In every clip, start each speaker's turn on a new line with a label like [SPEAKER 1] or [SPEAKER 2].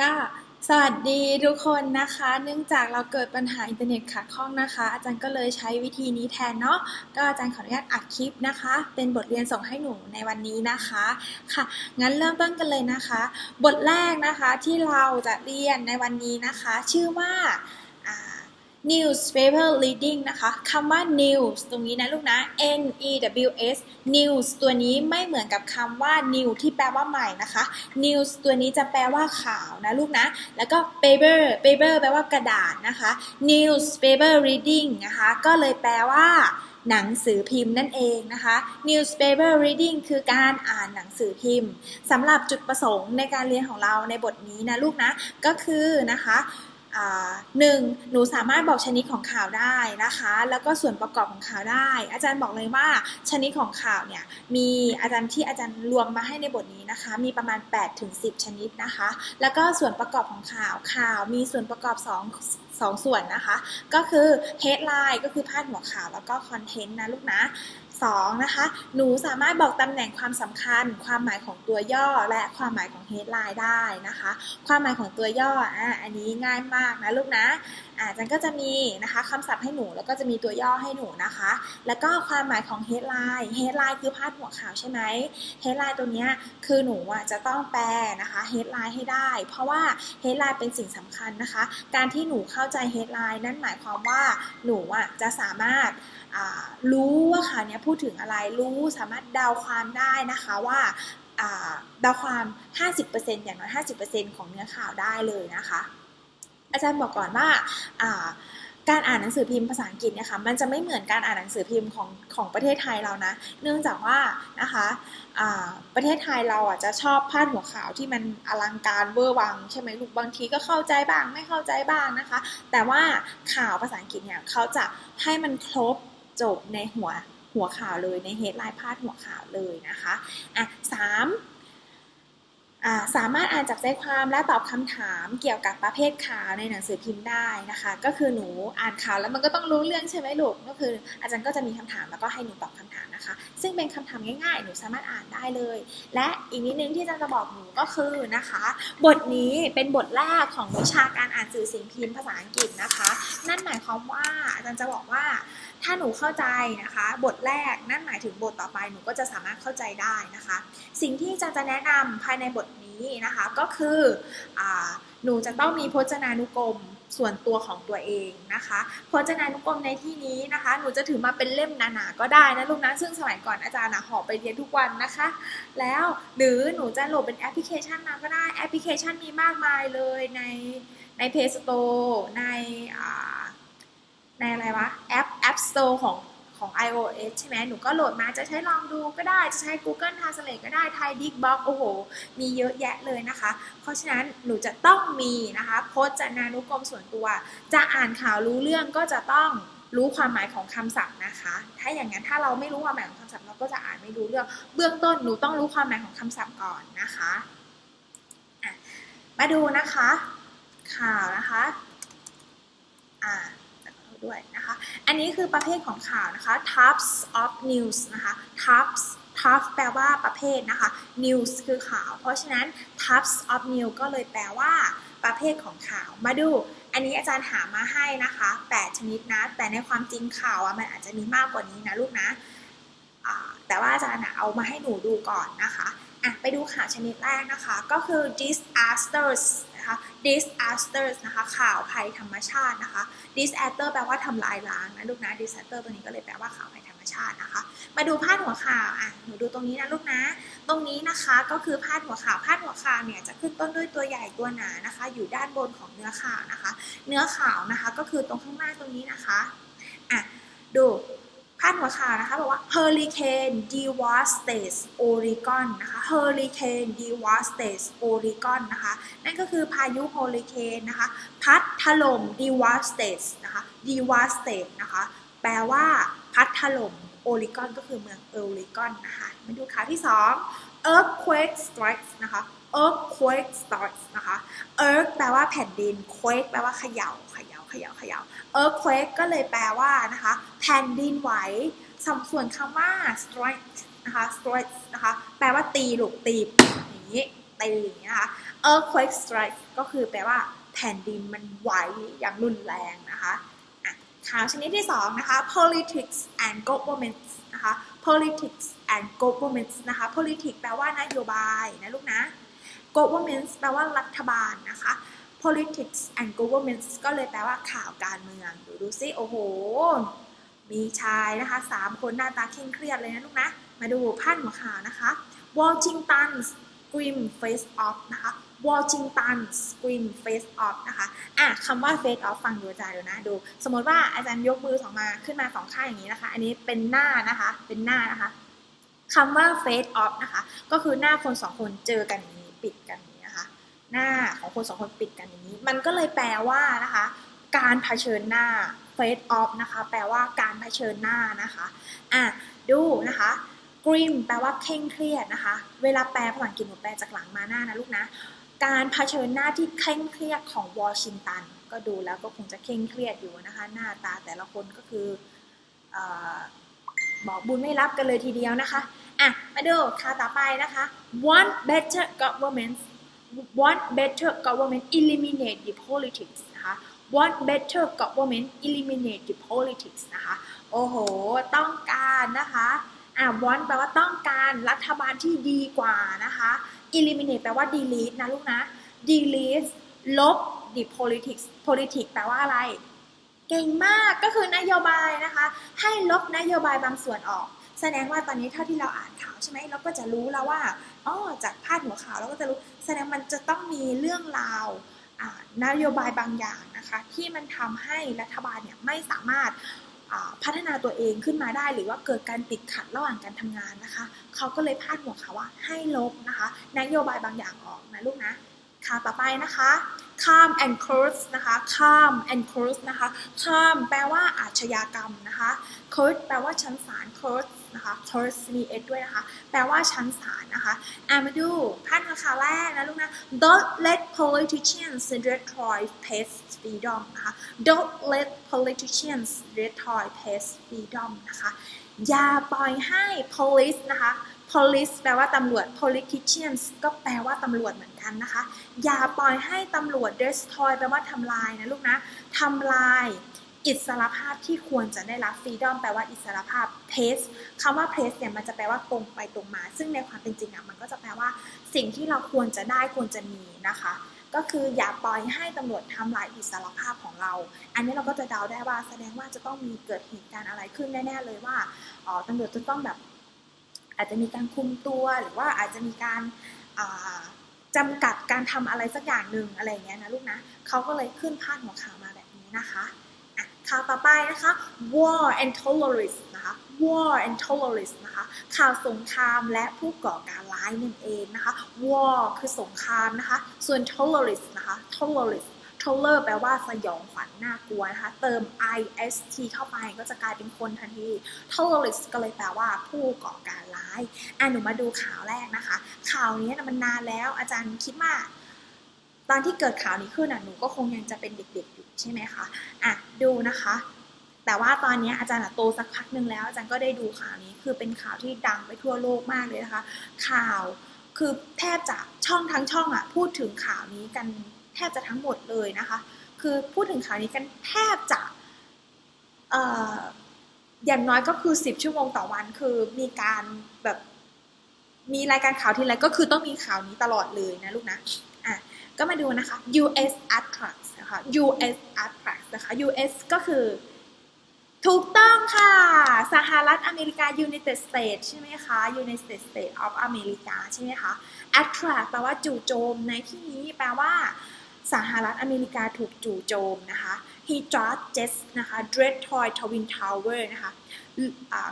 [SPEAKER 1] ก็สวัสดีทุกคนนะคะ เนื่องจากเราเกิดปัญหาอินเทอร์เน็ตขัดข้องนะคะ อาจารย์ก็เลยใช้วิธีนี้แทนเนาะก็อาจารย์ขออนุญาตอัดคลิปนะคะ เป็นบทเรียนส่งให้หนูในวันนี้นะคะค่ะ งั้นเริ่มต้นกันเลยนะคะ บทแรกนะคะที่เราจะเรียนในวันนี้นะคะ ชื่อว่าอ่า newspaper reading นะคะคำว่า news ตรงนี้นะลูกนะ n e w s news ตัวนี้ไม่เหมือนกับคำว่า new ที่แปลว่าใหม่นะคะ news ตัวนี้จะแปลว่าข่าวนะลูกนะ แล้วก็ paper paper แปลว่ากระดาษนะคะ newspaper reading นะคะก็เลยแปลว่าหนังสือพิมพ์นั่นเองนะคะ newspaper reading คือการอ่านหนังสือพิมพ์สำหรับจุดประสงค์ในการเรียนของเราในบทนี้นะลูกนะ ก็คือนะคะ หนึ่งหนูสามารถบอกชนิดของข่าวได้นะคะ แล้วก็ส่วนประกอบของข่าวได้ อาจารย์บอกเลยว่าชนิดของข่าวเนี่ยมีอาจารย์ที่อาจารย์รวมมาให้ในบทนี้นะคะ มีประมาณ8ถึง10 ชนิดนะคะ แล้วก็ส่วนประกอบของข่าวข่าว มีส่วนประกอบ2สองส่วนนะคะ ก็คือ headline ก็คือพาดหัวข่าวแล้วก็ content นะลูกนะ 2 นะคะ หนูสามารถบอกตำแหน่งความสำคัญ ความหมายของตัวย่อและความหมายของ headline ได้นะคะ ความหมายของตัวย่ออะอันนี้ง่ายมากนะลูกนะอาจารย์ก็จะมีนะคะคำศัพท์ให้หนูแล้วก็จะมีตัวย่อให้หนูนะคะ แล้วก็ความหมายของ headline headline คือพาดหัวข่าวใช่ไหม headline ตัวนี้คือหนูอะจะต้องแปลนะคะ headline ให้ได้ เพราะว่า headline เป็นสิ่งสำคัญนะคะ การที่หนูเข้าใจ headline นั่นหมายความว่าหนูอะจะสามารถ รู้ว่าข่าวนี้พูดถึงอะไร รู้สามารถเดาความได้นะคะว่าเดาความ 50%อย่างน้อย 50%ของเนื้อข่าวได้เลยนะคะ อาจารย์บอกก่อนว่าการอ่านหนังสือพิมพ์ภาษาอังกฤษเนี่ยค่ะมันจะไม่เหมือนการอ่านหนังสือพิมพ์ของของประเทศไทยเรานะ เนื่องจากว่านะคะประเทศไทยเราอะจะชอบพาดหัวข่าวที่มันอลังการเวอร์วังใช่ไหมลูกบางทีก็เข้าใจบ้างไม่เข้าใจบ้างนะคะ แต่ว่าข่าวภาษาอังกฤษเนี่ยเขาจะให้มันครบ จบในหัวหัวข่าวเลยในเฮดไลน์พาดหัวข่าวเลยนะคะอะสาม สามารถอ่านจับใจความและตอบคำถามเกี่ยวกับประเภทข่าวในหนังสือพิมพ์ได้นะคะ ก็คือหนูอ่านข่าวแล้วมันก็ต้องรู้เรื่องใช่ไหมลูกก็คือ อาจารย์ก็จะมีคำถามแล้วก็ให้หนูตอบคำถามนะคะ ซึ่งเป็นคำถามง่ายๆ หนูสามารถอ่านได้เลย และอีกนิดนึงที่อาจารย์จะบอกหนูก็คือนะคะ บทนี้เป็นบทแรกของวิชาการอ่านสื่อสิ่งพิมพ์ภาษาอังกฤษนะคะ นั่นหมายความว่าอาจารย์จะบอกว่าถ้าหนูเข้าใจนะคะ บทแรกนั่นหมายถึงบทต่อไปหนูก็จะสามารถเข้าใจได้นะคะ สิ่งที่อาจารย์จะแนะนำภายในบท นี้นะคะ ก็คืออหนูจะต้องมีพจนานุกรมส่วนตัวของตัวเองนะคะ พจนานุกรมในที่นี้นะคะ หนูจะถือมาเป็นเล่มหนาๆก็ได้นะลูกนะ ซึ่งสมัยก่อนอาจารย์หอบไปเรียนทุกวันนะคะ แล้วหรือหนูจะโหลดเป็นแอปพลิเคชันมาก็ได้ แอปพลิเคชันมีมากมายเลยในใน Play Store ในในอะไรวะ แอป App Store ของ ของ iOS ใช่ไหมหนูก็โหลดมาจะใช้ลองดูก็ได้ จะใช้ Google Translate ก็ได้ไทยดิกบ็อกโอ้โห มีเยอะแยะเลยนะคะ เพราะฉะนั้นหนูจะต้องมีนะคะพจนานุกรมส่วนตัว จะอ่านข่าวรู้เรื่องก็จะต้องรู้ความหมายของคำศัพท์นะคะ ถ้าอย่างนั้นถ้าเราไม่รู้ความหมายของคำศัพท์เราก็จะอ่านไม่รู้เรื่อง เบื้องต้นหนูต้องรู้ความหมายของคำศัพท์ก่อนนะคะ มาดูนะคะ ข่าวนะคะ อ่า ด้วยนะคะ อันนี้คือประเภทของข่าวนะคะ types of news นะคะ types types แปลว่าประเภทนะคะ news คือข่าว เพราะฉะนั้น types of news ก็เลยแปลว่าประเภทของข่าว มาดู อันนี้อาจารย์หามาให้นะคะ 8 ชนิดนะ แต่ในความจริงข่าวอะมันอาจจะมีมากกว่านี้นะลูกนะ แต่ว่าอาจารย์เอามาให้หนูดูก่อนนะคะ อะไปดูข่าวชนิดแรกนะคะ ก็คือ disasters นะคะ disasters นะคะ ข่าวภัยธรรมชาตินะคะ disaster แปลว่าทำลายล้างนะลูกนะ disaster ตัวนี้ก็เลยแปลว่าข่าวภัยธรรมชาตินะคะ มาดูพาดหัวข่าวอะหนูดูตรงนี้นะลูกนะ ตรงนี้นะคะก็คือพาดหัวข่าวพาดหัวข่าวเนี่ยจะขึ้นต้นด้วยตัวใหญ่ตัวหนานะคะ อยู่ด้านบนของเนื้อข่าวนะคะ เนื้อข่าวนะคะก็คือตรงข้างหน้าตรงนี้นะคะอะดู พาดหัวข่าวนะคะบอกว่า Hurricane devastates Oregon นะคะ Hurricane devastates Oregon นะคะ นั่นก็คือพายุเฮอริเคนนะคะ พัดถล่ม devastates นะคะ devastate นะคะ แปลว่าพัดถล่มโอริกอนก็คือเมืองโอริกอนนะคะ มาดูข่าวที่ 2 earthquake strikes นะคะ earthquake strikes นะคะ earth แปลว่าแผ่นดิน quake แปลว่าเขย่าเขย่า เขย่าเขย่า earthquake ก็เลยแปลว่านะคะแผ่นดินไหวสัส่วนคำว่า strike นะคะ strike นะคะแปลว่าตีหลุกตีอย่างนี้ตีอย่างนี้นะคะ earthquake strike ก็คือแปลว่าแผ่นดินมันไหวอย่างรุนแรงนะคะอะข่าวชนิดที่สองนะคะ politics and governments นะคะ politics and governments นะคะ politics แปลว่านโยบายนะลูกนะ governments แปลว่ารัฐบาลนะคะ politics and governments ก็เลยแปลว่าข่าวการเมืองดูดูซิโอ้โห มีชายนะคะสามคนหน้าตาเคร่งเครียดเลยนะลูกนะ มาดูพาดหัวข่าวนะคะ Washington scream face off นะคะ Washington scream face off นะคะอะคำว่า face off ฟังดูอาจารย์ดูนะดู สมมติว่าอาจารย์ยกมือสองมาขึ้นมาสองข้างอย่างนี้นะคะ อันนี้เป็นหน้านะคะ เป็นหน้านะคะคำว่า face off นะคะ ก็คือหน้าคนสองคนเจอกันอย่างนี้ปิดกัน หน้าของคนสองคนปิดกันอย่างนี้ มันก็เลยแปลว่านะคะ การเผชิญหน้า face off นะคะ แปลว่าการเผชิญหน้านะคะอะดูนะคะ grim แปลว่าเคร่งเครียดนะคะ เวลาแปลภาษาอังกฤษหนูแปลจากหลังมาหน้านะลูกนะ การเผชิญหน้าที่เคร่งเครียดของวอชิงตัน ก็ดูแล้วก็คงจะเคร่งเครียดอยู่นะคะ หน้าตาแต่ละคนก็คืออบอกบุญไม่รับกันเลยทีเดียวนะคะ อะ มาดูข่าต่อไปนะคะ want better government want better government eliminate the politics นะคะ want better government eliminate the politics นะคะ โอ้โห ต้องการนะคะอะ want แปลว่าต้องการรัฐบาลที่ดีกว่านะคะ eliminate แปลว่า delete นะลูกนะ delete ลบ the politics politics แปลว่าอะไร เก่งมากก็คือนโยบายนะคะ ให้ลบนโยบายบางส่วนออก แสดงว่าตอนนี้เท่าที่เราอ่านข่าวใช่ไหมเราก็จะรู้แล้วว่าอ๋อจากพาดหัวข่าวเราก็จะรู้แสดงมันจะต้องมีเรื่องราวนโยบายบางอย่างนะคะที่มันทำให้รัฐบาลเนี่ยไม่สามารถพัฒนาตัวเองขึ้นมาได้ หรือว่าเกิดการติดขัดระหว่างการทำงานนะคะเขาก็เลยพาดหัวข่าวว่าให้ลบนะคะนโยบายบางอย่างออกนะลูกนะข่าวต่อไปนะคะ calm and curse นะคะ calm and curse นะคะ calm แปลว่าอาชญากรรมนะคะ curse แปลว่าชั้นศาล curse นะคะ curse มี s ด้วยนะคะ แปลว่าชั้นศาลนะคะอะมาดูพาดหัวข่าวแรกนะลูกนะ don't let politicians destroy peace freedom นะคะ don't let politicians destroy peace freedom นะคะ อย่าปล่อยให้ police นะคะ police แปลว่าตำรวจ politicians ก็แปลว่าตำรวจเหมือนกันนะคะ อย่าปล่อยให้ตำรวจ destroy แปลว่าทำลายนะลูกนะทำลาย อิสรภาพที่ควรจะได้รับ freedom แปลว่าอิสรภาพ pace คำว่า pace เนี่ยมันจะแปลว่าตรงไปตรงมา ซึ่งในความเป็นจริงอะมันก็จะแปลว่าสิ่งที่เราควรจะได้ควรจะมีนะคะ ก็คืออย่าปล่อยให้ตำรวจทำลายอิสรภาพของเรา อันนี้เราก็จะเดาได้ว่าแสดงว่าจะต้องมีเกิดเหตุการณ์อะไรขึ้นแน่ ๆ เลยว่าอ๋อตำรวจจะต้องแบบอาจจะมีการคุมตัวหรือว่าอาจจะมีการจำกัดการทำอะไรสักอย่างหนึ่งอะไรอย่างเงี้ยนะลูกนะเขาก็เลยขึ้นพาดหัวข่าวมาแบบนี้นะคะ ข่าวต่อไปนะคะ war and terrorist นะคะ war and terrorist นะคะ ข่าวสงครามและผู้ก่อการร้ายนั่นเองนะคะ war คือสงครามนะคะ ส่วน terrorist นะคะ terrorist terror แปลว่าสยองขวัญน่ากลัวนะคะ เติม ist เข้าไปก็จะกลายเป็นคนทันที terrorist ก็เลยแปลว่าผู้ก่อการร้าย อะหนูมาดูข่าวแรกนะคะ ข่าวนี้นะมันนานแล้วอาจารย์คิดว่า ตอนที่เกิดข่าวนี้ขึ้นอะหนูก็คงยังจะเป็นเด็กๆอยู่ใช่ไหมคะอะดูนะคะ แต่ว่าตอนนี้อาจารย์โตสักพักหนึ่งแล้วอาจารย์ก็ได้ดูข่าวนี้คือเป็นข่าวที่ดังไปทั่วโลกมากเลยนะคะ ข่าวคือแทบจะช่องทั้งช่องอะพูดถึงข่าวนี้กันแทบจะทั้งหมดเลยนะคะ คือพูดถึงข่าวนี้กันแทบจะเอ่อย่างน้อยก็คือ 10 ชั่วโมงต่อวัน คือมีการแบบมีรายการข่าวทีไรก็คือต้องมีข่าวนี้ตลอดเลยนะลูกนะ ก็มาดูนะคะ US attracts นะคะ US attracts นะคะ US ก็คือ ถูกต้องค่ะ สหรัฐอเมริกา United States ใช่ไหมคะ United States of America ใช่ไหมคะ attract แปลว่าจู่โจม ในที่นี้แปลว่าสหรัฐอเมริกาถูกจู่โจมนะคะ he dropped jets นะคะ dread toy twin tower นะคะ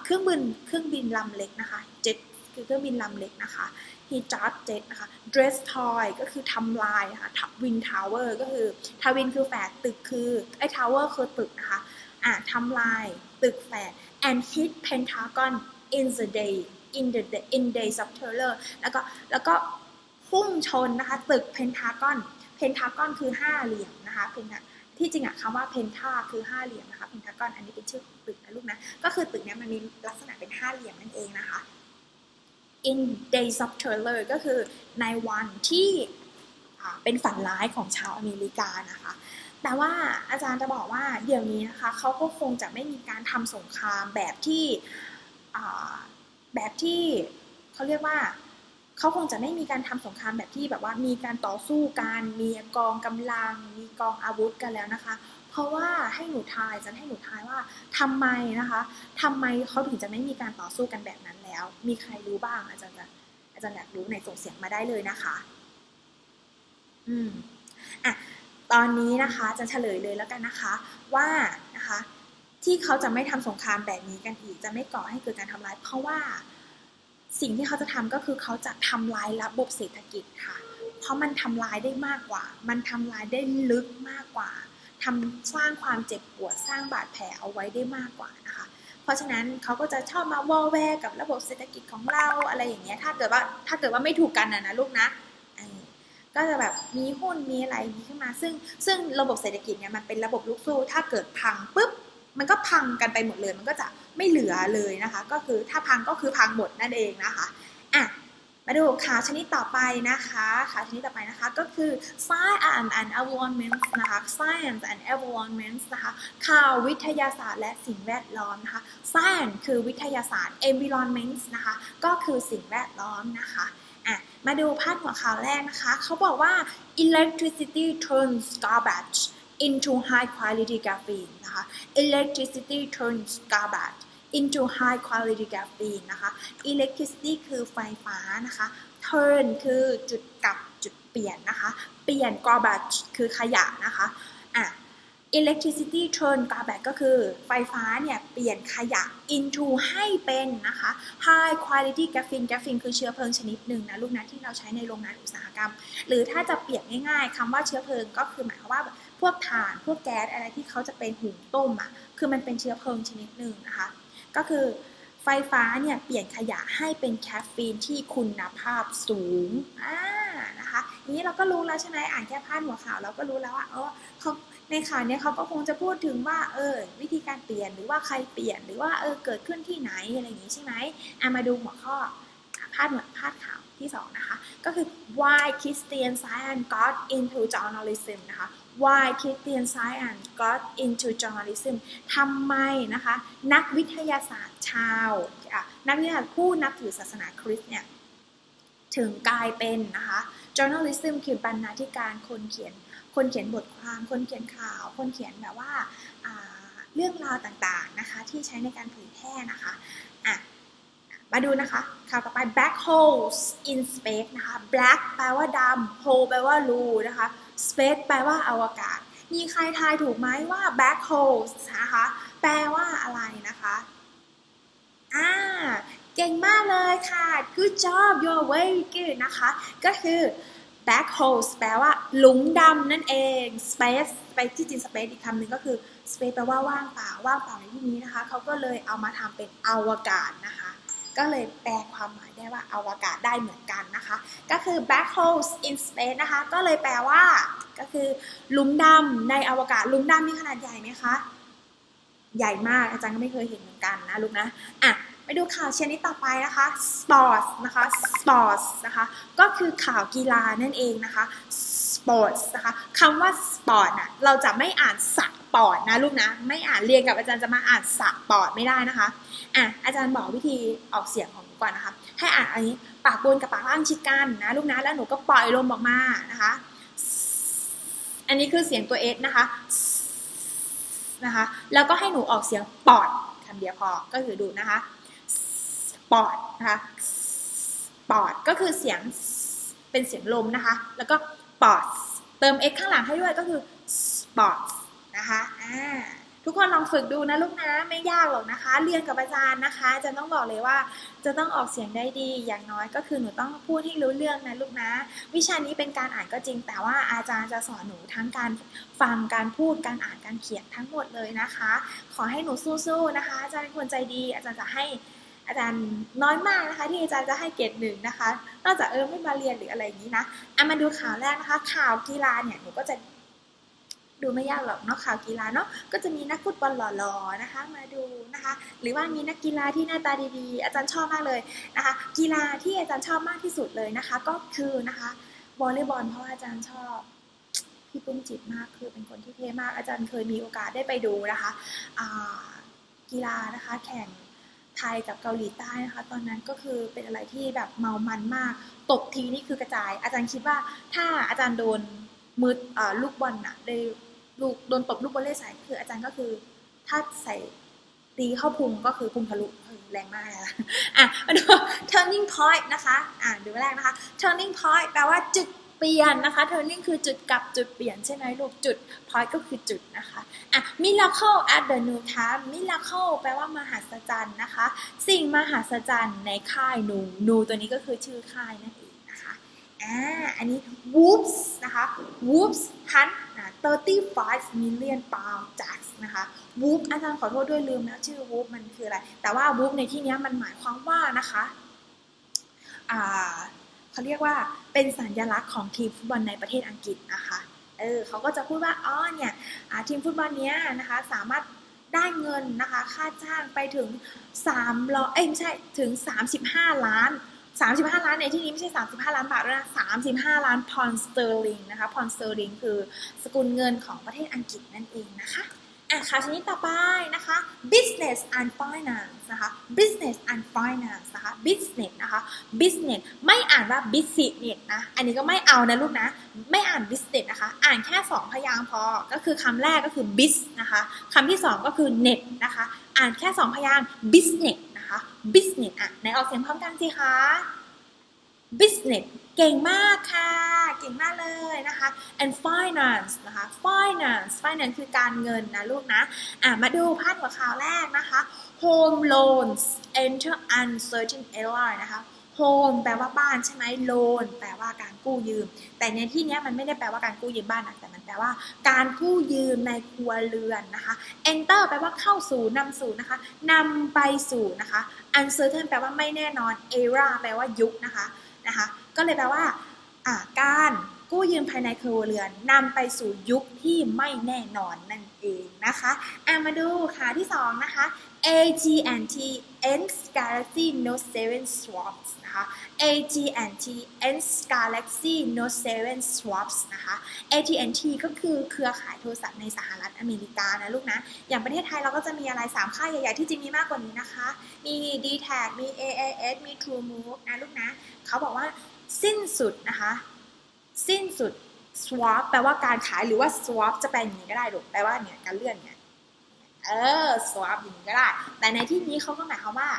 [SPEAKER 1] เครื่องบิน เครื่องบินลำเล็กนะคะ jet คือเครื่องบินลำเล็กนะคะ he dropped jet นะคะ dress toy ก็คือทำลายนะคะ twin tower ก็คือ twin คือแฝดตึกคือไอ้ tower คือตึกนะคะอะทำลายตึกแฝด and hit Pentagon in the day in the in days of terror แล้วก็แล้วก็พุ่งชนนะคะตึกเพนทากอนเพนทากอนคือห้าเหลี่ยมนะคะเพนทาที่จริงอะคำว่าเพนทาคือห้าเหลี่ยมนะคะเพนทากอนอันนี้เป็นชื่อตึกนะลูกนะก็คือตึกเนี้ยมันมีลักษณะเป็นห้าเหลี่ยมนั่นเองนะคะ in days of terror ก็คือในวันที่เป็นฝันร้ายของชาวอเมริกานะคะ แต่ว่าอาจารย์จะบอกว่าเดี๋ยวนี้นะคะเขาก็คงจะไม่มีการทำสงครามแบบที่แบบที่เขาเรียกว่าเขาคงจะไม่มีการทำสงครามแบบที่แบบว่ามีการต่อสู้กันมีกองกำลัง มีกองอาวุธกันแล้วนะคะ เพราะว่าให้หนูทายจารย์ให้หนูทายว่าทำไมนะคะทำไมเขาถึงจะไม่มีการต่อสู้กันแบบนั้น แล้ว มีใครรู้บ้าง อาจารย์จะอาจารย์อยากรู้ในส่งเสียงมาได้เลยนะคะ อืมอะตอนนี้นะคะจะเฉลยเลยแล้วกันนะคะ ว่านะคะที่เขาจะไม่ทำสงครามแบบนี้กันอีก จะไม่ก่อให้เกิดการทำลาย เพราะว่าสิ่งที่เขาจะทำก็คือเขาจะทำลายระบบเศรษฐกิจค่ะ เพราะมันทำลายได้มากกว่า มันทำลายได้ลึกมากกว่าทำสร้างความเจ็บปวดสร้างบาดแผลเอาไว้ได้มากกว่านะคะ เพราะฉะนั้นเขาก็จะชอบมาวอลแวร์กับระบบเศรษฐกิจของเราอะไรอย่างเงี้ยถ้าเกิดว่าถ้าเกิดว่าไม่ถูกกันนะนะลูกนะก็จะแบบมีหุ้นมีอะไรนี้ขึ้นมา ซึ่งซึ่งระบบเศรษฐกิจเนี่ยมันเป็นระบบลูกสู้ถ้าเกิดพังปุ๊บมันก็พังกันไปหมดเลย มันก็จะไม่เหลือเลยนะคะ ก็คือถ้าพังก็คือพังหมดนั่นเองนะคะ มาดูข่าวชนิดต่อไปนะคะข่าวชนิดต่อไปนะคะก็คือ science and environment นะคะ science and environment นะคะข่าววิทยาศาสตร์และสิ่งแวดล้อมนะคะ science คือวิทยาศาสตร์ environment นะคะก็คือสิ่งแวดล้อมนะคะอะมาดูพาดหัวข่าวแรกนะคะ เขาบอกว่า electricity turns garbage into high quality graphene นะคะ electricity turns garbage into high quality graphene นะคะ electricity คือไฟฟ้านะคะ turn คือจุดกลับจุดเปลี่ยนนะคะ เปลี่ยน garbage คือขยะนะคะอะ electricity turn garbage ก็คือไฟฟ้าเนี่ย เปลี่ยนขยะ into ให้เป็นนะคะ high quality graphene graphene คือเชื้อเพลิงชนิดหนึ่งนะลูกนะที่เราใช้ในโรงงานอุตสาหกรรม หรือถ้าจะเปรียบง่ายๆคำว่าเชื้อเพลิงก็คือหมายความว่าพวกถ่านพวกแก๊สอะไรที่เขาจะเป็นหุงต้มอะคือมันเป็นเชื้อเพลิงชนิดหนึ่งนะคะ ก็คือไฟฟ้าเนี่ยเปลี่ยนขยะให้เป็นแคฟฟีนที่คุณภาพสูงอ่านะคะนี้เราก็รู้แล้วใช่ไหมอ่านแค่พาดหัวข่าวเราก็รู้แล้วว่าเออเขาในข่าวเนี้ยเขาก็คงจะพูดถึงว่าเออวิธีการเปลี่ยนหรือว่าใครเปลี่ยนหรือว่าเออเกิดขึ้นที่ไหนอะไรอย่างงี้ใช่ไหมอะมาดูหัวข้อพาดหัวพาดข่าวที่สองนะคะก็คือ why Christian Science got into journalism นะคะ why Christian Science got into journalism ทำไมนะคะ นักวิทยาศาสตร์ชาว นักวิทยาศาสตร์ผู้นับถือศาสนาคริสต์เนี่ย ถึงกลายเป็นนะคะ journalism คือบรรณาธิการคนเขียน คนเขียนบทความ คนเขียนข่าว คนเขียนแบบว่าเรื่องราวต่างๆนะคะ ที่ใช้ในการเผยแพร่นะคะอะมาดูนะคะข่าวต่อไป black holes in space นะคะ black แปลว่าดำ hole แปลว่ารูนะคะ space แปลว่าอวกาศ มีใครทายถูกไหมว่า black hole นะคะ แปลว่าอะไรนะคะอ่าเก่งมากเลยค่ะ good job you're very good นะคะ ก็คือ black holes แปลว่าหลุมดำนั่นเอง space ไปที่จริง space อีกคำหนึ่งก็คือ space แปลว่าว่างเปล่า ว่างเปล่าในที่นี้นะคะ เขาก็เลยเอามาทำเป็นอวกาศนะคะ ก็เลยแปลความหมายได้ว่าอวกาศได้เหมือนกันนะคะ ก็คือ black holes in space นะคะ ก็เลยแปลว่า ก็คือหลุมดำในอวกาศหลุมดำมีขนาดใหญ่ไหมคะ ใหญ่มากอาจารย์ก็ไม่เคยเห็นเหมือนกันนะลูกนะอะไปดูข่าวชนิดต่อไปนะคะ sports นะคะ sports นะคะ ก็คือข่าวกีฬานั่นเองนะคะ sports นะคะคำว่า sport น่ะเราจะไม่อ่านสักปอดนะลูกนะ ไม่อ่านเรียนกับอาจารย์จะมาอ่านสักปอดไม่ได้นะคะอะอาจารย์บอกวิธีออกเสียงของหนูก่อนนะคะให้อ่านอันนี้ปากบนกับปากล่างชิดกันนะลูกนะแล้วหนูก็ปล่อยลมออกมานะคะ อันนี้คือเสียงตัว S นะคะนะคะ แล้วก็ให้หนูออกเสียงปอดคำเดียวพอก็คือดูนะคะปอดนะคะปอดก็คือเสียงเป็นเสียงลมนะคะ แล้วก็ ปอดเติม x ข้างหลังให้ด้วยก็คือ sports นะคะอ่าทุกคนลองฝึกดูนะลูกนะไม่ยากหรอกนะคะ เรียนกับอาจารย์นะคะจะต้องบอกเลยว่าจะต้องออกเสียงได้ดีอย่างน้อยก็คือหนูต้องพูดให้รู้เรื่องนะลูกนะ วิชานี้เป็นการอ่านก็จริง แต่ว่าอาจารย์จะสอนหนูทั้งการฟังการพูดการอ่านการเขียนทั้งหมดเลยนะคะ ขอให้หนูสู้ๆนะคะ อาจารย์เป็นคนใจดี อาจารย์จะให้ อาจารย์น้อยมากนะคะ ที่อาจารย์จะให้เกรดหนึ่งนะคะ นอกจากเออไม่มาเรียนหรืออะไรอย่างนี้นะเอามาดูข่าวแรกนะคะ ข่าวกีฬาเนี่ยหนูก็จะดูไม่ยากหรอกเนาะข่าวกีฬาเนาะก็จะมีนักฟุตบอลหล่อๆนะคะ มาดูนะคะ หรือว่ามีนักกีฬาที่หน้าตาดีๆ อาจารย์ชอบมากเลยนะคะ กีฬาที่อาจารย์ชอบมากที่สุดเลยนะคะ ก็คือนะคะวอลเลย์บอลเพราะว่าอาจารย์ชอบพี่ปุ้มจิตมากคือเป็นคนที่เท่มากอาจารย์เคยมีโอกาสได้ไปดูนะคะกีฬานะคะ แข่ง ไทยกับเกาหลีใต้นะคะ ตอนนั้นก็คือเป็นอะไรที่แบบเมามันมาก ตบทีนี่คือกระจาย อาจารย์คิดว่าถ้าอาจารย์โดนมืออาลูกบอลน่ะได้ลูกโดนตบลูกบอลเล่ใส่คืออาจารย์ก็คือถ้าใส่ตีเข้าพุงก็คือพุงทะลุแรงมากอะอะมาดู turning point นะคะ อะดูแรกนะคะ turning point แปลว่าจุด ปลี่ยนนะคะ turning คือจุดกลับจุดเปลี่ยนใช่ไหมลูกจุด point ก็คือจุดนะคะอะ miracle at the new time miracle แปลว่ามหัศจรรย์นะคะ สิ่งมหัศจรรย์ในค่ายนู นูตัวนี้ก็คือชื่อค่ายนั่นเองนะคะอ่าอันนี้ whoops นะคะ whoops hunt นะ 35 million pound jacks นะคะ whoop อาจารย์ขอโทษด้วยลืมนะชื่อ whoop มันคืออะไร แต่ว่า whoop ในที่นี้มันหมายความว่านะคะอ่า เขาเรียกว่าเป็นสัญลักษณ์ของทีมฟุตบอลในประเทศอังกฤษนะคะเออเขาก็จะพูดว่าอ๋อเนี่ยทีมฟุตบอลเนี้ยนะคะสามารถได้เงินนะคะค่าจ้างไปถึง300เอ้ยไม่ใช่ถึง 35 ล้าน 35 ล้านในที่นี้ไม่ใช่ 35 ล้านบาทด้วยนะ35 ล้านพอนสเตอร์ลิงนะคะพอนสเตอร์ลิงคือสกุลเงินของประเทศอังกฤษนั่นเองนะคะ อะข่าวชนิดต่อไปนะคะ business and finance นะคะ business and finance นะคะ business นะคะ business ไม่อ่านว่า business นะ อันนี้ก็ไม่เอานะลูกนะ ไม่อ่าน business นะคะ อ่านแค่ 2 พยางค์พอ ก็คือคำแรกก็คือ bis นะคะคำที่ 2 ก็คือ net นะคะ อ่านแค่ 2 พยางค์ business นะคะ business อะไหนออกเสียงพร้อมกันสิคะ business เก่งมากค่ะ เก่งมากเลยนะคะ and finance นะคะ finance finance คือการเงินนะลูกนะ อะมาดูพาดหัวข่าวแรกนะคะ home loans enter uncertain era นะคะ home แปลว่าบ้านใช่ไหม loan แปลว่าการกู้ยืม แต่ในที่นี้มันไม่ได้แปลว่าการกู้ยืมบ้านนะแต่มันแปลว่าการกู้ยืมในครัวเรือนนะคะ enter แปลว่าเข้าสู่นำสู่นะคะนำไปสู่นะคะ uncertain แปลว่าไม่แน่นอน era แปลว่ายุคนะคะ นะคะ ก็เลยแปลว่าการกู้ยืมภายในครัวเรือนนำไปสู่ยุคที่ไม่แน่นอนนั่นเองนะคะอามาดูค่ะที่สองนะคะ AT&T N's Galaxy Note 7 Swaps นะคะ AT&T N Galaxy Note 7 Swaps นะคะ AT&T ก็คือเครือข่ายโทรศัพท์ในสหรัฐอเมริกานะลูกนะ อย่างประเทศไทยเราก็จะมีอะไร 3 ค่ายใหญ่ ๆ ที่จริงมีมากกว่านี้นะคะ มี d t a c มี AIS มี TrueMove นะลูกนะ เขาบอกว่าสิ้นสุดนะคะ สิ้นสุด swap แปลว่าการขายหรือว่า swap จะแปลอย่างนี้ก็ได้หรอกแปลว่าเนี่ยการเลื่อนเนี่ยเออ swap อย่างนี้ก็ได้ แต่ในที่นี้เขาก็หมายความว่า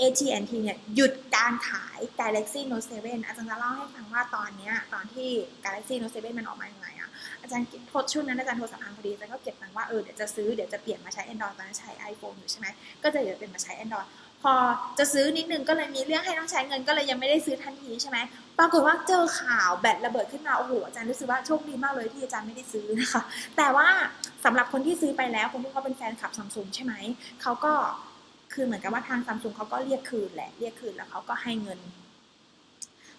[SPEAKER 1] AT&T เนี่ยหยุดการขาย Galaxy Note 7 อาจารย์จะเล่าให้ฟังว่าตอนนี้ตอนที่ Galaxy Note 7 มันออกมาอย่างไรอะอาจารย์ทษช่วงนั้นอาจารย์โทรสัมภาษณ์พอดีอาจารย์ก็เก็บตังว่าเออเดี๋ยวจะซื้อเดี๋ยวจะเปลี่ยนมาใช้ Android ตอนนั้นใช้ iPhone อยู่ใช่ไหมก็จะเดี๋ยวเป็นมาใช้ Android พอจะซื้อนิดนึงก็เลยมีเรื่องให้ต้องใช้เงินก็เลยยังไม่ได้ซื้อทันทีใช่ไหมปรากฏว่าเจอข่าวแบตระเบิดขึ้นมาโอ้โหอาจารย์รู้สึกว่าโชคดีมากเลยที่อาจารย์ไม่ได้ซื้อนะคะแต่ว่าสำหรับคนที่ซื้อไปแล้วคนที่เขาเป็นแฟนคลับซัมซุงใช่ไหมเขาก็ คือเหมือนกับว่าทางซัมซุงเขาก็เรียกคืนแหละเรียกคืนแล้วเขาก็ให้เงิน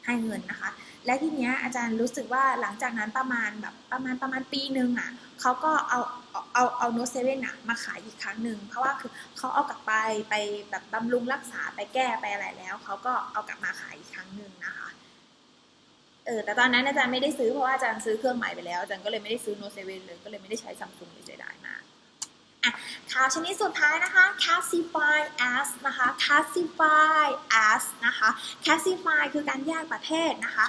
[SPEAKER 1] ให้เงินนะคะ และทีเนี้ยอาจารย์รู้สึกว่าหลังจากนั้นประมาณแบบประมาณประมาณปีหนึ่งอะเขาก็เอาเอาเอาโน้ตเซเว่นอะมาขายอีกครั้งหนึ่งเพราะว่าคือเขาเอากลับไปไปแบบบำรุงรักษาไปแก้ไปอะไรแล้วเขาก็เอากลับมาขายอีกครั้งหนึ่งนะคะเออแต่ตอนนั้นอาจารย์ไม่ได้ซื้อเพราะว่าอาจารย์ซื้อเครื่องใหม่ไปแล้วอาจารย์ก็เลยไม่ได้ซื้อโน้ตเซเว่นเลยก็เลยไม่ได้ใช้ซัมซุงเลยเสียดายมาก อะข่าวชนิดสุดท้ายนะคะ classify as นะคะ classify as นะคะ classify คือการแยกประเภทนะคะ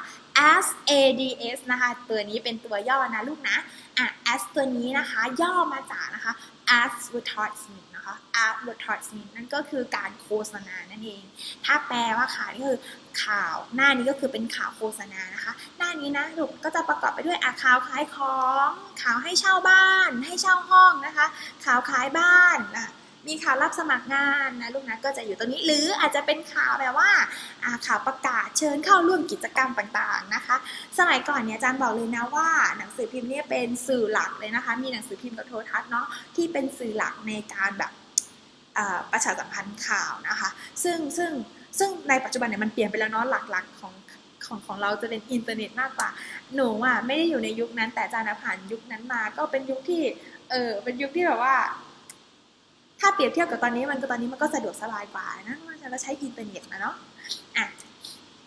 [SPEAKER 1] as ads นะคะ ตัวนี้เป็นตัวย่อนะลูกนะอะ as ตัวนี้นะคะ ย่อมาจากนะคะ advertisement นะคะ advertisement นั่นก็คือการโฆษณานั่นเอง ถ้าแปลว่าข่าวนี่คือ ข่าว หน้านี้ก็คือเป็นข่าวโฆษณานะคะ หน้านี้นะลูกก็จะประกอบไปด้วยอะข่าวขายของข่าวให้เช่าบ้าน ให้เช่าห้องนะคะ ข่าวขายบ้านนะมีข่าวรับสมัครงานนะลูกนะก็จะอยู่ตรงนี้หรืออาจจะเป็นข่าวแบบว่าข่าวประกาศเชิญเข้าร่วมกิจกรรมต่างๆนะคะ สมัยก่อนเนี่ยอาจารย์บอกเลยนะว่า หนังสือพิมพ์เนี่ยเป็นสื่อหลักเลยนะคะ มีหนังสือพิมพ์กับโทรทัศน์เนาะที่เป็นสื่อหลักในการแบบประชาสัมพันธ์ข่าวนะคะ ซึ่งซึ่ง ซึ่งในปัจจุบันเนี่ยมันเปลี่ยนไปแล้วเนาะหลักๆของของของเราจะเป็นอินเทอร์เน็ตมากกว่า หนูอะไม่ได้อยู่ในยุคนั้น แต่อาจารย์ผ่านยุคนั้นมา ก็เป็นยุคที่เออเป็นยุคที่แบบว่า ถ้าเปรียบเทียบกับตอนนี้มันก็ตอนนี้มันก็สะดวกสบายกว่านะมันจะใช้อินเทอร์เน็ตนะเนาะอะ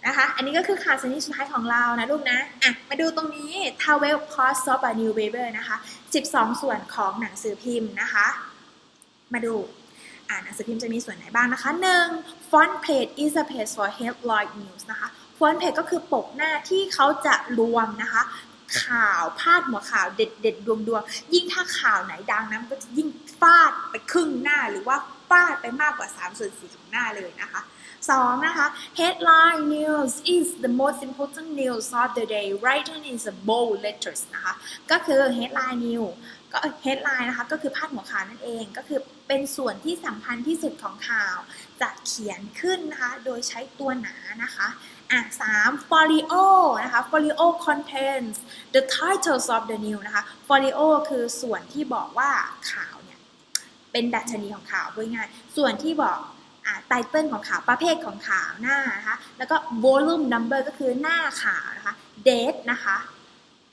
[SPEAKER 1] นะคะ อันนี้ก็คือข่าวชนิดสุดท้ายของเรานะลูกนะอะมาดูตรงนี้12 parts of a new paper นะคะ 12 ส่วนของหนังสือพิมพ์นะคะ มาดู อ่าหนังสือพิมพ์จะมีส่วนไหนบ้างนะคะ 1. front page is a page for headline news นะคะ front page ก็คือปกหน้าที่เขาจะรวมนะคะ ข่าวพาดหัวข่าวเด็ดเด็ดดวงดวงยิ่งถ้าข่าวไหนดังนะมันก็จะยิ่งฟาดไปครึ่งหน้าหรือว่าฟาดไปมากกว่า3ส่วน4ของหน้าเลยนะคะสองนะคะ headline news is the most important news of the day written in the bold letters นะคะ ก็คือ headline news ก็ headline นะคะก็คือพาดหัวข่าวนั่นเองก็คือเป็นส่วนที่สำคัญที่สุดของข่าว จะเขียนขึ้นนะคะโดยใช้ตัวหนานะคะอะสาม folio นะคะ folio contains the titles of the news นะคะ folio คือส่วนที่บอกว่าข่าวเนี่ยเป็นดัชนีของข่าวพูดง่ายส่วนที่บอกอ่าไตเติลของข่าวประเภทของข่าวหน้านะคะแล้วก็ volume number ก็คือหน้าข่าวนะคะ date นะคะ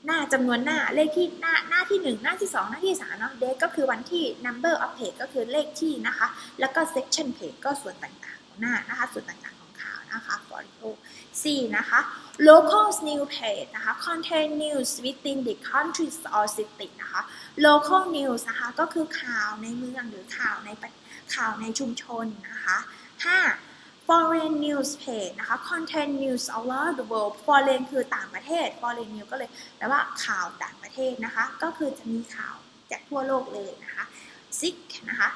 [SPEAKER 1] หน้าจำนวนหน้าเลขที่หน้าหน้าที่ 1 หน้าที่ 2 หน้าที่3เนาะ date ก็คือวันที่ number of page ก็คือเลขที่นะคะ แล้วก็ section page ก็ส่วนต่างๆของหน้านะคะ ส่วนต่างๆของข่าวนะคะ folio 4นะคะ local news page นะคะ contain news within the countries or city นะคะ local news นะคะก็คือข่าวในเมืองหรือข่าวในข่าวในชุมชนนะคะ 5. Foreign news page นะคะ contain news all over the world foreign คือต่างประเทศ foreign news ก็เลยแปลว่าข่าวต่างประเทศนะคะ ก็คือจะมีข่าวจากทั่วโลกเลยนะคะ 6. นะคะ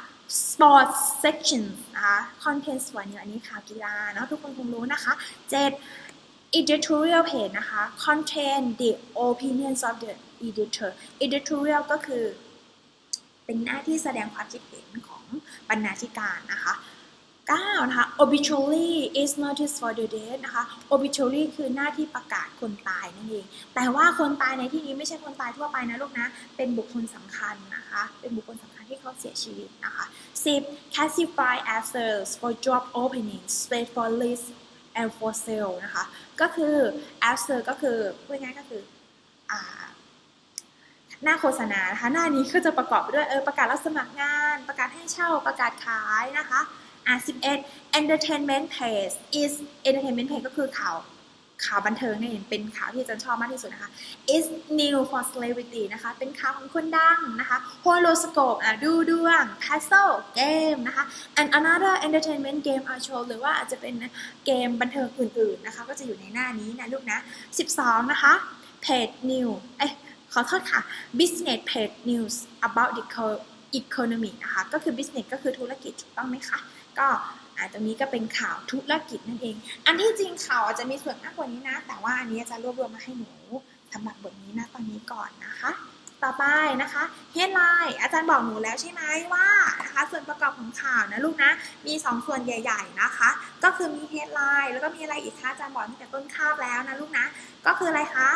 [SPEAKER 1] sports section นะคะ content ส่วนหนึ่งอันนี้ข่าวกีฬาเนาะทุกคนคงรู้นะคะ 7. editorial page นะคะ contain the opinions of the editor editorial ก็คือ เป็นหน้าที่แสดงความคิดเห็นของบรรณาธิการนะคะ 9. นะคะ obituary is notice for the dead นะคะ obituary คือหน้าที่ประกาศคนตายนั่นเอง แต่ว่าคนตายในที่นี้ไม่ใช่คนตายทั่วไปนะลูกนะ เป็นบุคคลสำคัญนะคะ เป็นบุคคลสำคัญที่เขาเสียชีวิตนะคะ 10. classify answers for job openings space for list and for sale นะคะ ก็คือ answer ก็คือพูดง่ายก็คืออ่าหน้าโฆษณานะคะหน้านี้ก็จะประกอบไปด้วยเออประกาศรับสมัครงาน ประกาศให้เช่าประกาศขายนะคะ อะ11 entertainment page is entertainment page ก็คือข่าวข่าวบันเทิงนี่เป็นข่าวที่อาจันชอบมากที่สุดนะคะ is new for celebrity นะคะ เป็นข่าวของคนดังนะคะ horoscope อะดูดวง puzzle เกมนะคะ and another entertainment game or show หรือว่าอาจจะเป็นเกมบันเทิงอื่นๆนะคะ ก็จะอยู่ในหน้านี้นะลูกนะ 12 นะคะ page new เอ้ขอโทษค่ะ business page news about the economy นะคะ ก็คือ business ก็คือธุรกิจถูกต้องไหมคะ ก็อ่าตรงนี้ก็เป็นข่าวธุรกิจนั่นเอง อันที่จริงข่าวอาจจะมีส่วนมากกว่านี้นะ แต่ว่าอันนี้อาจะรวบรวมมาให้หนูสำหรับบทนี้นะตอนนี้ก่อนนะคะ ต่อไปนะคะ headline อาจารย์บอกหนูแล้วใช่ไหมว่านะคะส่วนประกอบของข่าวนะลูกนะมี 2 ส่วนใหญ่ ๆนะคะ ก็คือมี headline แล้วก็มีอะไรอีกคะอาจารย์บอกตั้งแต่ต้นคาบแล้วนะลูกนะ ก็คืออะไรคะ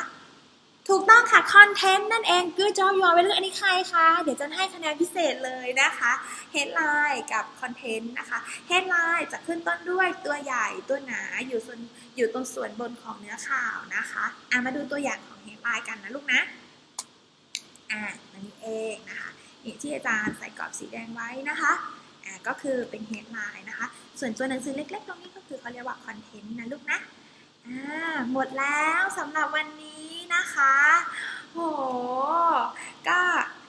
[SPEAKER 1] ถูกต้องค่ะคอนเทนต์นั่นเอง Good job ยอไปเรื่องอันนี้ใครคะ เดี๋ยวจะให้คะแนนพิเศษเลยนะคะ Headline กับคอนเทนต์นะคะ Headline จะขึ้นต้นด้วยตัวใหญ่ตัวหนาอยู่ส่วนอยู่ตรงส่วนบนของเนื้อข่าวนะคะอะมาดูตัวอย่างของ Headline กันนะลูกนะอ่าอันนี้เองนะคะนี่ที่อาจารย์ใส่กรอบสีแดงไว้นะคะอ่าก็คือเป็น Headline นะคะ ส่วนตัวหนังสือเล็กๆ ตรงนี้ก็คือเขาเรียกว่าคอนเทนต์นะลูกนะ อ่าหมดแล้วสำหรับวันนี้นะคะ โห ก็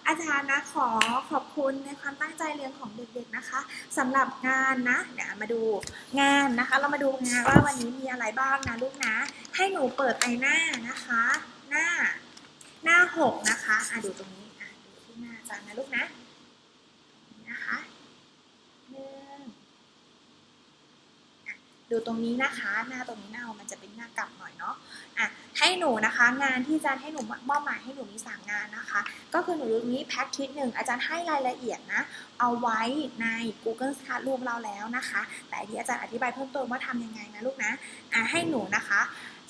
[SPEAKER 1] อาจารย์นะขอขอบคุณในความตั้งใจเรียนของเด็กๆนะคะสำหรับงานนะเดี๋ยวมาดูงานนะคะ เรามาดูงานว่าวันนี้มีอะไรบ้างนะลูกนะ ให้หนูเปิดไปหน้านะคะ หน้า หน้าหกนะคะอะดูตรงนี้อะดูที่หน้าอาจารย์นะลูกนะนี่นะคะหนึ่ง ดูตรงนี้นะคะ หน้าตรงนี้หน้ามันจะเป็นหน้ากลับหน่อยเนาะอะให้หนูนะคะ งานที่อาจารย์ให้หนูมอบหมายให้หนูมีสามงานนะคะ ก็คือหนูดูตรงนี้แพ็กทิสหนึ่งอาจารย์ให้รายละเอียดนะ เอาไว้ใน Google Classroom เราแล้วนะคะ แต่ที่อาจารย์อธิบายเพิ่มเติมว่าทำยังไงนะลูกนะอะให้หนูนะคะ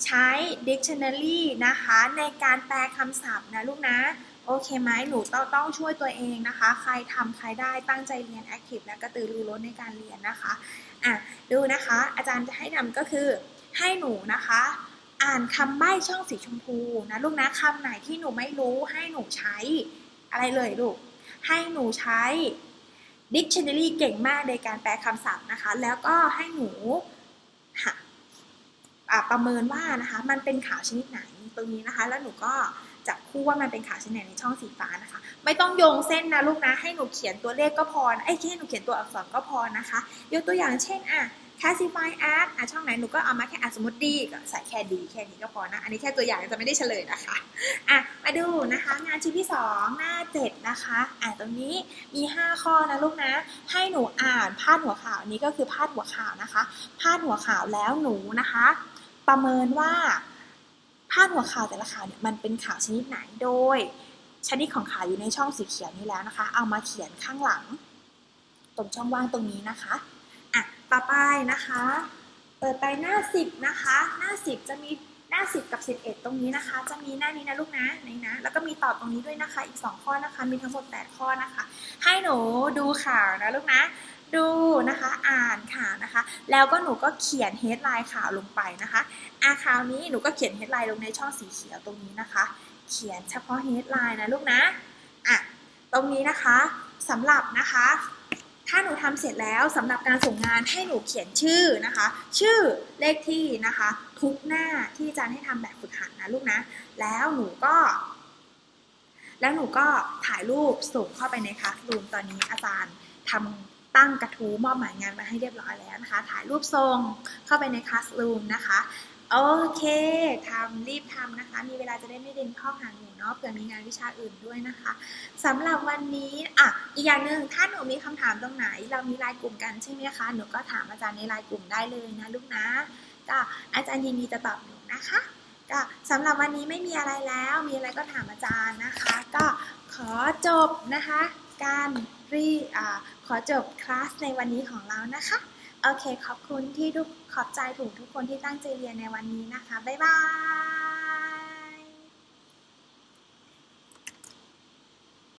[SPEAKER 1] ใช้ dictionary นะคะในการแปลคำศัพท์นะลูกนะ โอเคไหมหนูต้องต้องช่วยตัวเองนะคะ ใครทำใครได้ตั้งใจเรียน active และกระตือรือร้นในการเรียนนะคะอะดูนะคะ อาจารย์จะให้นำก็คือให้หนูนะคะ อ่านคำใบ้ช่องสีชมพูนะลูกนะคำไหนที่หนูไม่รู้ให้หนูใช้อะไรเลยลูก ให้หนูใช้ dictionary เก่งมากในการแปลคำศัพท์นะคะ แล้วก็ให้หนูหาอ่า ประเมินว่านะคะมันเป็นข่าวชนิดไหนตรงนี้นะคะ แล้วหนูก็จับคู่ว่ามันเป็นข่าวชนิดไหนในช่องสีฟ้านะคะ ไม่ต้องโยงเส้นนะลูกนะให้หนูเขียนตัวเลขก็พอนะไอ้ให้หนูเขียนตัวอักษรก็พอนะคะ ยกตัวอย่างเช่นอะ classify as อะช่องไหนหนูก็เอามาแค่อะสมมติดีก็ใส่แค่ดีแค่นี้ก็พอนะ อันนี้แค่ตัวอย่างจะไม่ได้เฉลยนะคะอะมาดูนะคะ งานชิ้นที่ 2 หน้า 7 นะคะอะตรงนี้มี 5 ข้อนะลูกนะ ให้หนูอ่านพาดหัวข่าวนี้ก็คือพาดหัวข่าวนะคะพาดหัวข่าวแล้วหนูนะคะ ประเมินว่าพาดหัวข่าวแต่ละข่าวเนี่ยมันเป็นข่าวชนิดไหนโดย ชนิดของข่าวอยู่ในช่องสีเขียวนี้แล้วนะคะ เอามาเขียนข้างหลัง ตรงช่องว่างตรงนี้นะคะอะ ต่อไปนะคะ เปิดไปหน้า 10 นะคะ หน้า 10 จะมีหน้า 10 กับ 11 ตรงนี้นะคะ จะมีหน้านี้นะลูกนะในี่นะแล้วก็มีต่อตรงนี้ด้วยนะคะ อีก 2 ข้อนะคะ มีทั้งหมด 8 ข้อนะคะ ให้หนูดูข่าวนะลูกนะดูนะคะอ่านข่าวนะคะ แล้วก็หนูก็เขียน headline ข่าวลงไปนะคะอะข่าวนี้หนูก็เขียน headline ลงในช่องสีเขียวตรงนี้นะคะ เขียนเฉพาะ headline นะลูกนะอะตรงนี้นะคะสำหรับนะคะ ถ้าหนูทำเสร็จแล้วสำหรับการส่งงานให้หนูเขียนชื่อนะคะ ชื่อเลขที่นะคะ ทุกหน้าที่อาจารย์ให้ทำแบบฝึกหัดนะลูกนะ แล้วหนูก็ แล้วหนูก็ถ่ายรูปส่งเข้าไปในคลาสรูมตอนนี้อาจารย์ทำตั้งกระทู้มอบหมายงานมาให้เรียบร้อยแล้วนะคะ ถ่ายรูปส่งเข้าไปในคลาสรูมนะคะ โอเคทำรีบทำนะคะ มีเวลาจะได้ไม่เดินข้าหางหนูเนาะเผื่อมีงานวิชาอื่นด้วยนะคะสำหรับวันนี้อะอีกอย่างหนึ่งถ้าหนูมีคำถามตรงไหน เรามีไลน์กลุ่มกันใช่ไหมคะหนูก็ถามอาจารย์ในไลน์กลุ่มได้เลยนะลูกนะก็อาจารย์ยินดีจะตอบหนูนะคะก็สำหรับวันนี้ไม่มีอะไรแล้ว มีอะไรก็ถามอาจารย์นะคะ ก็ขอจบนะคะ การรีอ่าขอจบคลาสในวันนี้ของเรานะคะ โอเค ขอบคุณที่ทุกขอบใจถึงทุกคนที่ตั้งใจเรียนในวันนี้นะคะ บ๊ายบาย